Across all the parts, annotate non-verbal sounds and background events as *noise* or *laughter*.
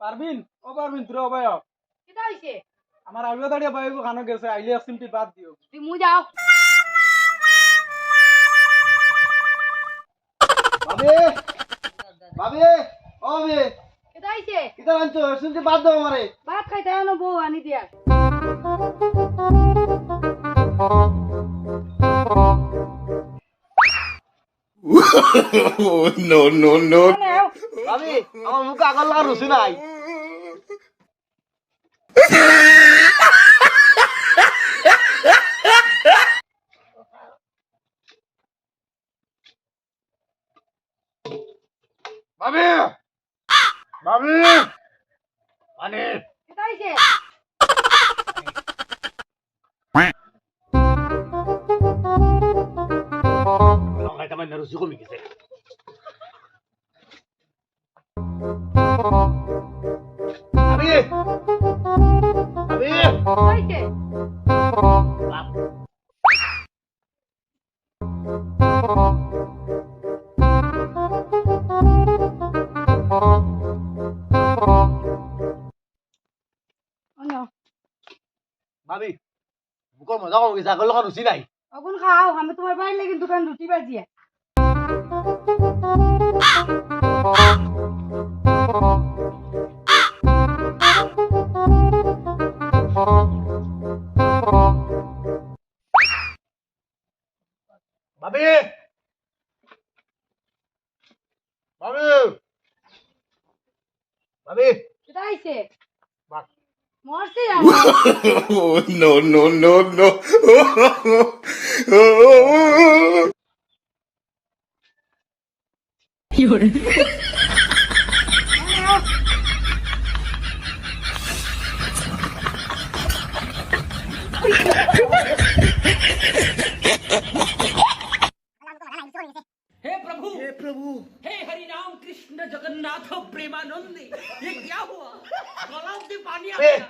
পারবিন? ও পারবিন তোরা অবায় কিতা হইছে আমার আগে দাঁড়িয়ে বাইব খানো গেছে আইলে সিমটি বাদ দিও তুই মু যাও ভাবি ভাবি ও ভাবি কিতা হইছে কিতা আনছো? শুনতে বাদ দাও আমারে ভাত খাইতে আনো বউ আনি দিয়া *laughs* no, no, no. ভাবি আমার মুখে আগল লাগা রুচি নাই। ভাবি ভাবি মানে! কিতা হইছে লঙ্কাইটা মানে বুকৰ মজা কমে গেছে আগৰ লগা রুচি নাই অগুন খাও আমি তোমার বাড়ি লেগে দোকান রুটি বাজিয়া ভাবি ভাবি ভাবি কিতা হইছে বাহ। *laughs* no, no, no, no. You're... हे प्रभु। प्रभु। हे राम कृष्ण जगन्नाथ प्रेमानंद ये क्या हुआ? से पानी आ गया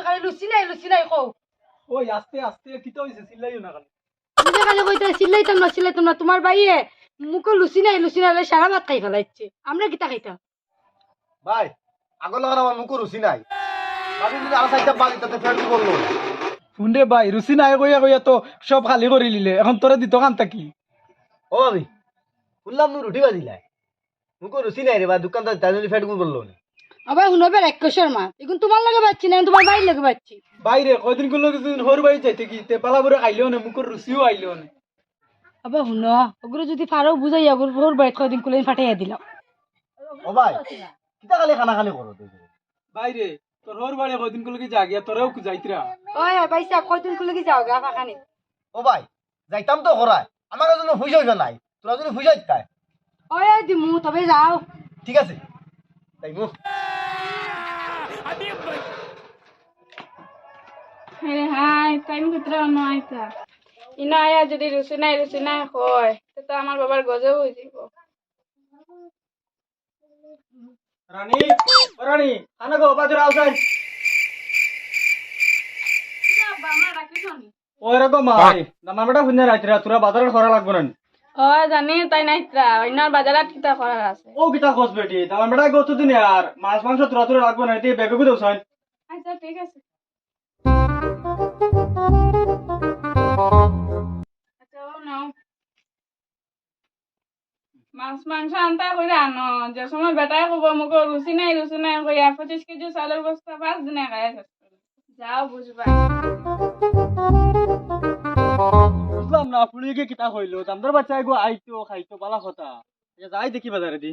খালি লুচি নাই আস্তে আস্তে না তোমার বাইয়ে মুখ লুচি নাই লুচি নাই সারা ভাত খাই ফেলাইছে আমরা কিটা খাইতাম? ভাই আগল আর আমার মুখ রুচি নাই। বাকি যদি ভাই রুচি নাই কইয়া কইয়া তো সব খালি করে নিলে এখন তোরা দিত কান কি ও শুনলাম তুমি রুটি বাজিলাই মুখৰ রুচি নাই রে বা দোকানদার তাই যদি ফের কি বলল আবার শুনবে এক কষর মা এখন তোমার লাগে পাচ্ছি না তোমার বাড়ির লাগে পাচ্ছি বাইরে কয়দিন করল কিছুদিন হর বাড়ি যাইতে কি তে পালা বরে আইলেও না মুখের রুচিও আইলেও না? আবার শুন ওগুলো যদি ফারও বুঝাই ওগুলো ওর বাড়িতে কদিন কুলে ফাটাইয়া দিলাম ও ভাই কিতা খালি খানা খালি করো তুই? বাইরে তোর হর বাড়ি কয়দিন করল কি যা গিয়া তোরাও যাইতরা ওই পাইসা কয়দিন কুলে কি যাও গা ফাঁকানি ও ভাই যাইতাম তো করায় আমার জন্য হইসা নাই। তোরা যদি ফুইসা তাই। ওই দিমু তবে যাও। ঠিক আছে। তাই মু। হ্যাঁ হাই টাইম ইনা আয়া যদি রুচি নাই রুচি নাই হয়। তো আমার বাবার গজব হয়ে যাব। রানী রানী খানা গো বাজারে আউসাই ওই রকম মাই। নামার বেটা শুনে রাইতরা তোরা বাজারে করা লাগবে না ও জানি তাই নাইত্রা অন্যার বাজারাত কিতা করার আছে। ও কিতা বেটি তামার বেটা গত দিন আর মাছ মাংস তোরা তোরা লাগবে না দিয়ে বেগে দেও আচ্ছা ঠিক আছে। আচ্ছা ও নাও। মাছ মাংস আনতা কইরা আনো যে সময় বেটাই কব মোক রুচি নাই রুচি নাই কইয়া পঁচিশ কেজি চালের বস্তা পাঁচ দিনে খাই। যাও বুঝবা। বুঝলাম না পুলিকে কিতা হইল তামদার বাচ্চা এগো আইতো, খাইতো বালা কথা যাই দেখি বাজারে দি